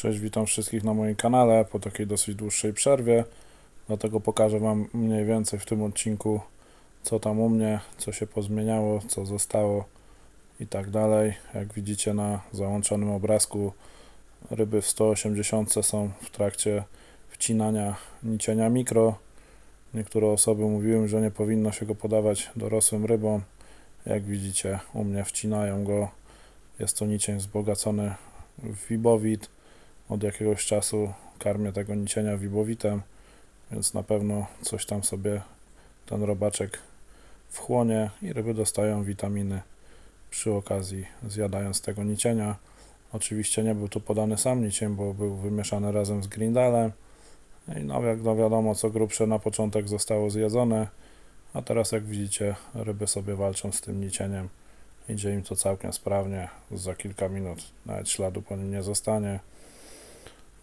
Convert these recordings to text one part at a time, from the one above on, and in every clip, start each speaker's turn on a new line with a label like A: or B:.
A: Cześć, witam wszystkich na moim kanale po takiej dosyć dłuższej przerwie. Dlatego pokażę Wam mniej więcej w tym odcinku, co tam u mnie, co się pozmieniało, co zostało i tak dalej. Jak widzicie na załączonym obrazku, ryby w 180 są w trakcie wcinania nicienia mikro. Niektóre osoby mówiły, że nie powinno się go podawać dorosłym rybom. Jak widzicie, u mnie wcinają go. Jest to nicień wzbogacony w wibowit. Od jakiegoś czasu karmię tego nicienia wibowitem, więc na pewno coś tam sobie ten robaczek wchłonie i ryby dostają witaminy przy okazji zjadając tego nicienia. Oczywiście nie był tu podany sam nicień, bo był wymieszany razem z grindalem. I no, jak no wiadomo, co grubsze na początek zostało zjedzone, a teraz jak widzicie, ryby sobie walczą z tym nicieniem. Idzie im to całkiem sprawnie, za kilka minut nawet śladu po nim nie zostanie.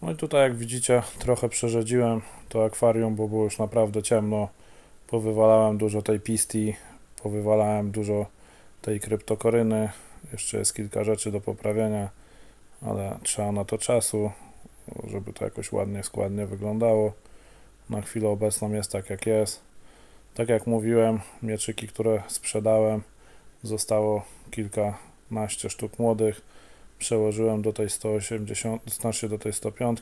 A: No i tutaj jak widzicie, trochę przerzedziłem to akwarium, bo było już naprawdę ciemno. Powywalałem dużo tej pisti, powywalałem dużo tej kryptokoryny. Jeszcze jest kilka rzeczy do poprawienia, ale trzeba na to czasu, żeby to jakoś ładnie, składnie wyglądało. Na chwilę obecną jest tak jak jest. Tak jak mówiłem, mieczyki, które sprzedałem, zostało kilkanaście sztuk młodych. Przełożyłem do tej 180, znaczy do tej 105.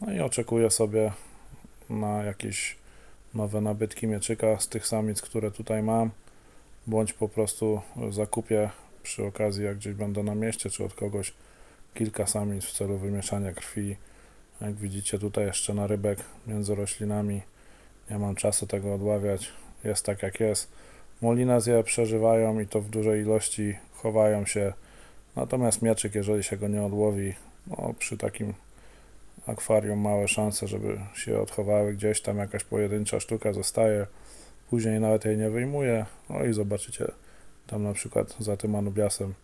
A: No i oczekuję sobie na jakieś nowe nabytki mieczyka z tych samic, które tutaj mam, bądź po prostu zakupię przy okazji, jak gdzieś będę na mieście, czy od kogoś kilka samic w celu wymieszania krwi. Jak widzicie tutaj jeszcze na rybek między roślinami nie mam czasu tego odławiać. Jest tak jak jest. Molinezje przeżywają i to w dużej ilości chowają się. Natomiast mieczyk, jeżeli się go nie odłowi, no, przy takim akwarium małe szanse, żeby się odchowały gdzieś tam jakaś pojedyncza sztuka zostaje. Później nawet jej nie wyjmuję. No i zobaczycie, tam na przykład za tym anubiasem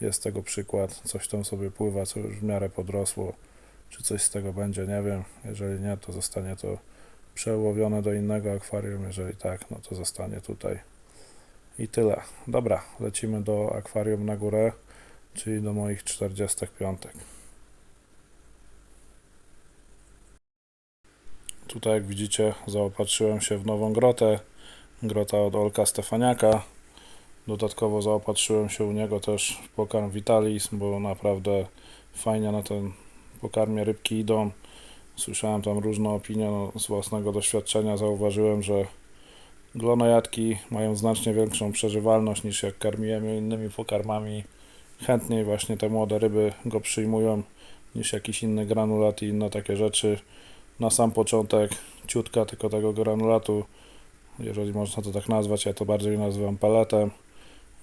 A: jest tego przykład. Coś tam sobie pływa, co już w miarę podrosło. Czy coś z tego będzie, nie wiem. Jeżeli nie, to zostanie to przełowione do innego akwarium. Jeżeli tak, no to zostanie tutaj. I tyle. Dobra, lecimy do akwarium na górę, czyli do moich 45. Tutaj, jak widzicie, zaopatrzyłem się w nową grotę. Grota od Olka Stefaniaka. Dodatkowo zaopatrzyłem się u niego też w pokarm Vitalis, bo naprawdę fajnie na ten pokarmie rybki idą. Słyszałem tam różne opinie, no, z własnego doświadczenia zauważyłem, że glonojadki mają znacznie większą przeżywalność niż jak karmiłem je innymi pokarmami. Chętniej właśnie te młode ryby go przyjmują niż jakiś inny granulat i inne takie rzeczy. Na sam początek ciutka tylko tego granulatu, jeżeli można to tak nazwać, ja to bardziej nazywam peletem,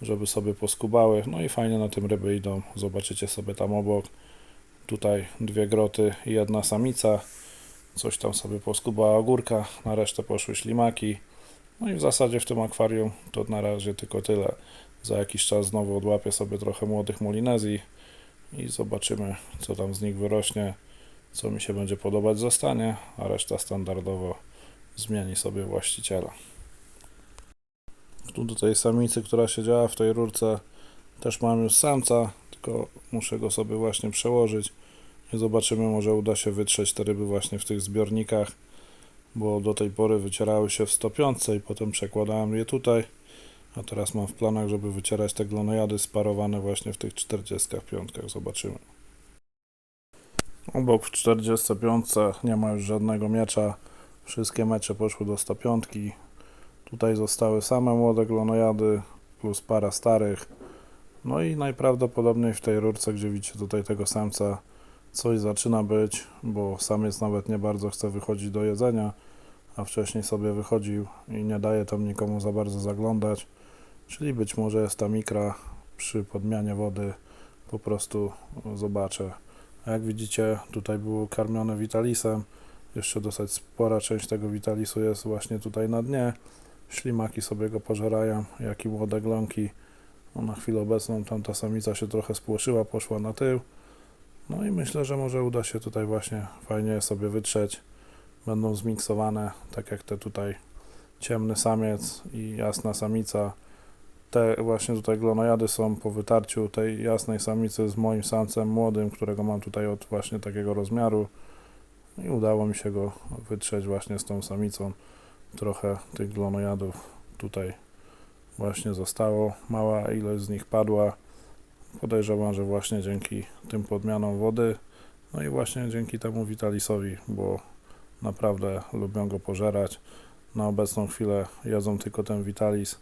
A: żeby sobie poskubały. No i fajnie na tym ryby idą. Zobaczycie sobie tam obok. Tutaj dwie groty i jedna samica. Coś tam sobie poskubała ogórka, na resztę poszły ślimaki. No i w zasadzie w tym akwarium to na razie tylko tyle. Za jakiś czas znowu odłapię sobie trochę młodych molinezji i zobaczymy, co tam z nich wyrośnie, co mi się będzie podobać, zostanie, a reszta standardowo zmieni sobie właściciela. Tu do tej samicy, która siedziała w tej rurce, też mam już samca, tylko muszę go sobie właśnie przełożyć i zobaczymy, może uda się wytrzeć te ryby właśnie w tych zbiornikach bo do tej pory wycierały się w 105 i potem przekładałem je tutaj, a teraz mam w planach, żeby wycierać te glonojady sparowane właśnie w tych 45. Zobaczymy. Obok w 45 nie ma już żadnego miecza. Wszystkie mecze poszły do 105. Tutaj zostały same młode glonojady plus para starych. No i najprawdopodobniej w tej rurce, gdzie widzicie tutaj tego samca, coś zaczyna być, bo samiec nawet nie bardzo chce wychodzić do jedzenia, a wcześniej sobie wychodził i nie daje tam nikomu za bardzo zaglądać. Czyli być może jest ta mikra przy podmianie wody, po prostu zobaczę. Jak widzicie, tutaj było karmione Vitalisem. Jeszcze dosyć spora część tego Vitalisu jest właśnie tutaj na dnie. Ślimaki sobie go pożerają, jak i młode glonki. No, na chwilę obecną tamta samica się trochę spłoszyła, poszła na tył. No i myślę, że może uda się tutaj właśnie fajnie sobie wytrzeć. Będą zmiksowane, tak jak te tutaj ciemny samiec i jasna samica. te właśnie tutaj glonojady są po wytarciu tej jasnej samicy z moim samcem młodym, którego mam tutaj od właśnie takiego rozmiaru i udało mi się go wytrzeć właśnie z tą samicą. Trochę tych glonojadów tutaj właśnie zostało. Mała ilość z nich padła. Podejrzewam, że właśnie dzięki tym podmianom wody, no i właśnie dzięki temu Vitalisowi, bo naprawdę lubią go pożerać. Na obecną chwilę jedzą tylko ten Vitalis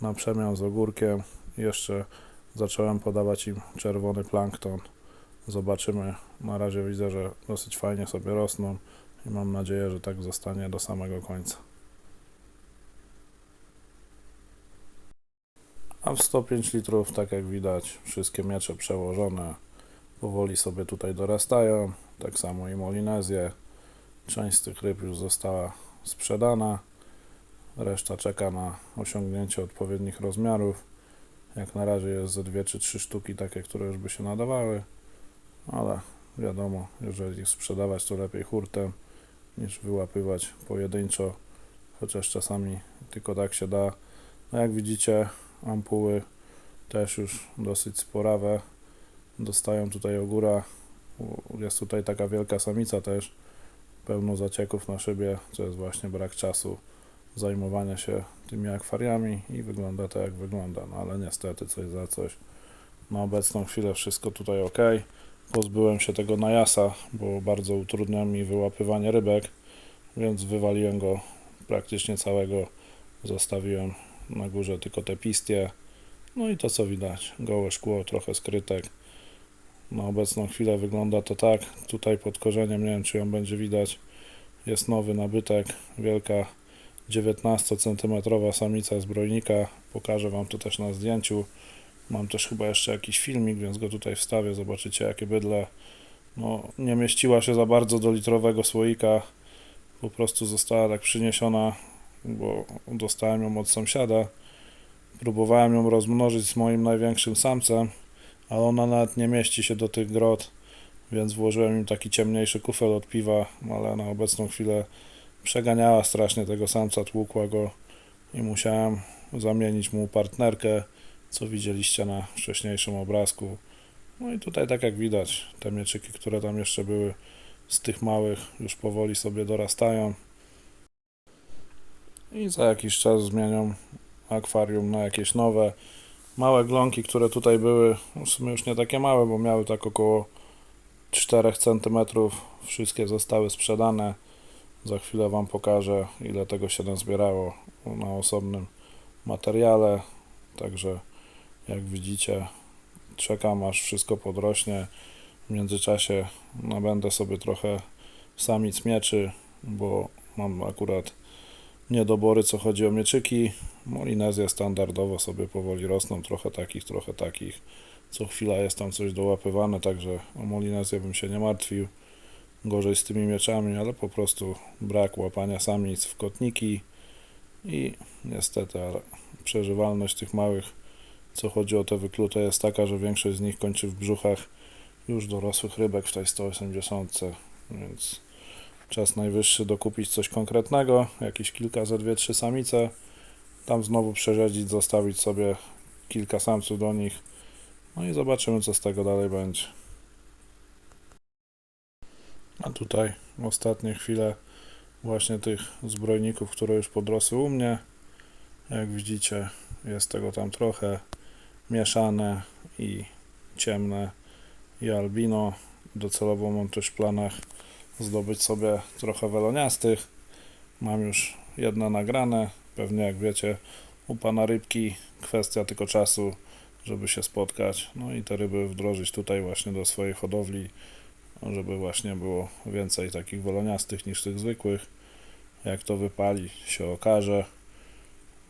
A: na przemian z ogórkiem. Jeszcze zacząłem podawać im czerwony plankton. Zobaczymy. Na razie widzę, że dosyć fajnie sobie rosną i mam nadzieję, że tak zostanie do samego końca. A w 105 litrów, tak jak widać, wszystkie miecze przełożone powoli sobie tutaj dorastają. Tak samo i molinezje. Część z tych ryb już została sprzedana. Reszta czeka na osiągnięcie odpowiednich rozmiarów. Jak na razie jest ze dwie czy trzy sztuki takie, które już by się nadawały, ale wiadomo, jeżeli sprzedawać to lepiej hurtem niż wyłapywać pojedynczo, chociaż czasami tylko tak się da. No jak widzicie, ampuły też już dosyć sporawe. Dostają tutaj ogóra. Jest tutaj taka wielka samica też, pełno zacieków na szybie, co jest właśnie brak czasu zajmowania się tymi akwariami i wygląda to jak wygląda, no ale niestety coś za coś. Na obecną chwilę wszystko tutaj ok. Pozbyłem się tego najasa, bo bardzo utrudnia mi wyłapywanie rybek, więc wywaliłem go praktycznie całego. Zostawiłem na górze tylko te pistie. No i to co widać, gołe szkło, trochę skrytek. Na obecną chwilę wygląda to tak. Tutaj pod korzeniem, nie wiem czy ją będzie widać, jest nowy nabytek, wielka 19 cm samica zbrojnika. Pokażę Wam to też na zdjęciu. Mam też chyba jeszcze jakiś filmik, więc go tutaj wstawię. Zobaczycie jakie bydle. No, nie mieściła się za bardzo do litrowego słoika. Po prostu została tak przyniesiona, bo dostałem ją od sąsiada. Próbowałem ją rozmnożyć z moim największym samcem, ale ona nawet nie mieści się do tych grot, więc włożyłem im taki ciemniejszy kufel od piwa, ale na obecną chwilę przeganiała strasznie tego samca, tłukła go i musiałem zamienić mu partnerkę, co widzieliście na wcześniejszym obrazku. No i tutaj tak jak widać, te mieczyki, które tam jeszcze były z tych małych już powoli sobie dorastają i za jakiś czas zmienią akwarium na jakieś nowe. Małe glonki, które tutaj były, w sumie już nie takie małe, bo miały tak około 4 cm, wszystkie zostały sprzedane. Za chwilę Wam pokażę, ile tego się nazbierało na osobnym materiale. Także jak widzicie, czekam aż wszystko podrośnie. W międzyczasie nabędę sobie trochę samic mieczy, bo mam akurat niedobory, co chodzi o mieczyki. Molinezje standardowo sobie powoli rosną, trochę takich, trochę takich. Co chwila jest tam coś dołapywane, także o Molinezję bym się nie martwił gorzej z tymi mieczami, ale po prostu brak łapania samic w kotniki i niestety, ale przeżywalność tych małych, co chodzi o te wyklute, jest taka, że większość z nich kończy w brzuchach już dorosłych rybek w tej 180, więc czas najwyższy dokupić coś konkretnego, jakieś kilka, ze dwie, trzy samice, tam znowu przerzedzić, zostawić sobie kilka samców do nich, no i zobaczymy, co z tego dalej będzie. A tutaj ostatnie chwile właśnie tych zbrojników, które już podrosły u mnie. Jak widzicie, jest tego tam trochę mieszane i ciemne i albino. Docelowo mam też w planach zdobyć sobie trochę weloniastych. Mam już jedno nagrane. Pewnie jak wiecie, u pana rybki kwestia tylko czasu, żeby się spotkać. No i te ryby wdrożyć tutaj właśnie do swojej hodowli żeby właśnie było więcej takich woloniastych niż tych zwykłych. Jak to wypali, się okaże.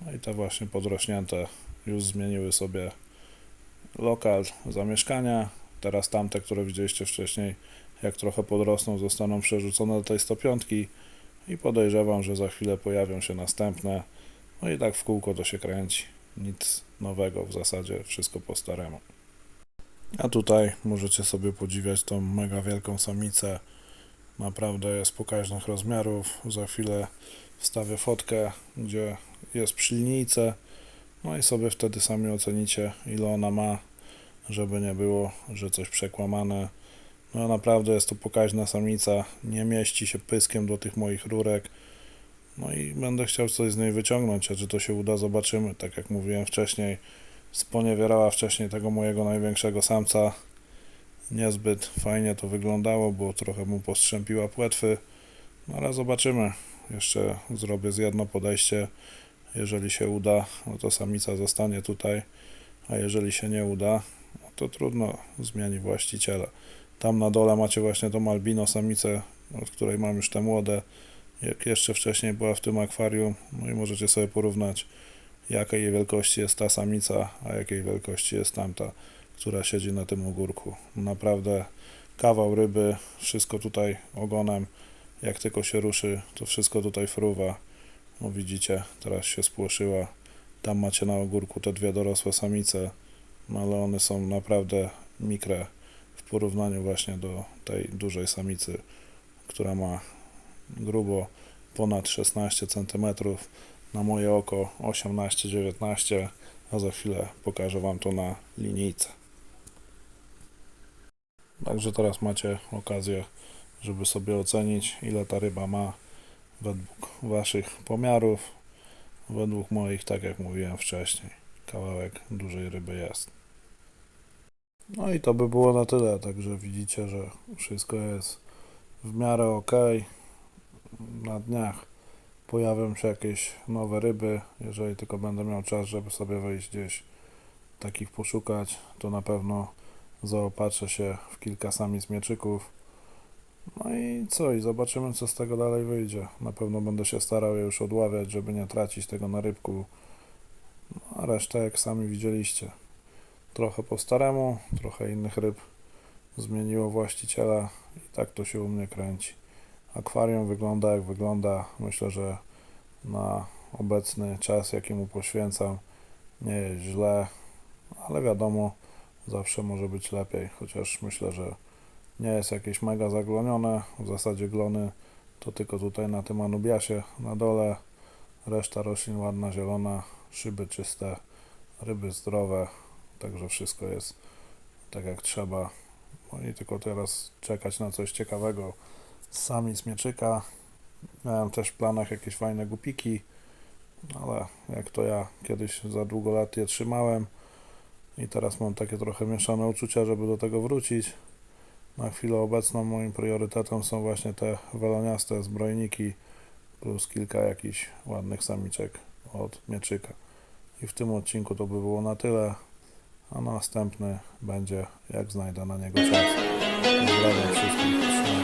A: No i te właśnie podrośnięte już zmieniły sobie lokal zamieszkania. Teraz tamte, które widzieliście wcześniej, jak trochę podrosną, zostaną przerzucone do tej 105 i podejrzewam, że za chwilę pojawią się następne. No i tak w kółko to się kręci. Nic nowego w zasadzie, wszystko po staremu. A tutaj możecie sobie podziwiać tą mega wielką samicę. Naprawdę jest pokaźnych rozmiarów. Za chwilę wstawię fotkę, gdzie jest przy linijce. No i sobie wtedy sami ocenicie, ile ona ma, żeby nie było, że coś przekłamane. No naprawdę jest to pokaźna samica, nie mieści się pyskiem do tych moich rurek. No i będę chciał coś z niej wyciągnąć, a czy to się uda, zobaczymy. Tak jak mówiłem wcześniej, sponiewierała wcześniej tego mojego największego samca. Niezbyt fajnie to wyglądało, bo trochę mu postrzępiła płetwy. No ale zobaczymy. Jeszcze zrobię z jedno podejście. Jeżeli się uda, no to samica zostanie tutaj, a jeżeli się nie uda, no to trudno, zmieni właściciela. Tam na dole macie właśnie tą albino samicę, od której mam już te młode. Jak jeszcze wcześniej była w tym akwarium, no i możecie sobie porównać, jakiej wielkości jest ta samica, a jakiej wielkości jest tamta, która siedzi na tym ogórku. Naprawdę kawał ryby, wszystko tutaj ogonem, jak tylko się ruszy, to wszystko tutaj fruwa. No widzicie, teraz się spłoszyła. Tam macie na ogórku te dwie dorosłe samice, no ale one są naprawdę mikre porównaniu właśnie do tej dużej samicy, która ma grubo ponad 16 cm, na moje oko 18-19, a za chwilę pokażę Wam to na linijce. Także teraz macie okazję, żeby sobie ocenić, ile ta ryba ma według Waszych pomiarów, według moich, tak jak mówiłem wcześniej. Kawałek dużej ryby jest. No i to by było na tyle, także widzicie, że wszystko jest w miarę ok. Na dniach pojawią się jakieś nowe ryby, jeżeli tylko będę miał czas, żeby sobie wejść gdzieś takich poszukać, to na pewno zaopatrzę się w kilka samic mieczyków. No i co, i zobaczymy, co z tego dalej wyjdzie. Na pewno będę się starał je już odławiać, żeby nie tracić tego na rybku. No, a resztę, jak sami widzieliście, trochę po staremu, trochę innych ryb zmieniło właściciela i tak to się u mnie kręci. Akwarium wygląda jak wygląda. Myślę, że na obecny czas, jaki mu poświęcam, nie jest źle, ale wiadomo, zawsze może być lepiej, chociaż myślę, że nie jest jakieś mega zaglonione. W zasadzie glony to tylko tutaj na tym anubiasie na dole. Reszta roślin ładna, zielona, szyby czyste, ryby zdrowe, także wszystko jest tak jak trzeba. No i tylko teraz czekać na coś ciekawego. Sami z mieczyka. Miałem też w planach jakieś fajne gupiki, ale jak to ja kiedyś za długo lat je trzymałem i teraz mam takie trochę mieszane uczucia, żeby do tego wrócić. Na chwilę obecną moim priorytetem są właśnie te weloniaste zbrojniki plus kilka jakichś ładnych samiczek od mieczyka. I w tym odcinku to by było na tyle, a następny będzie jak znajdę na niego czas. Pozdrawiam wszystkich.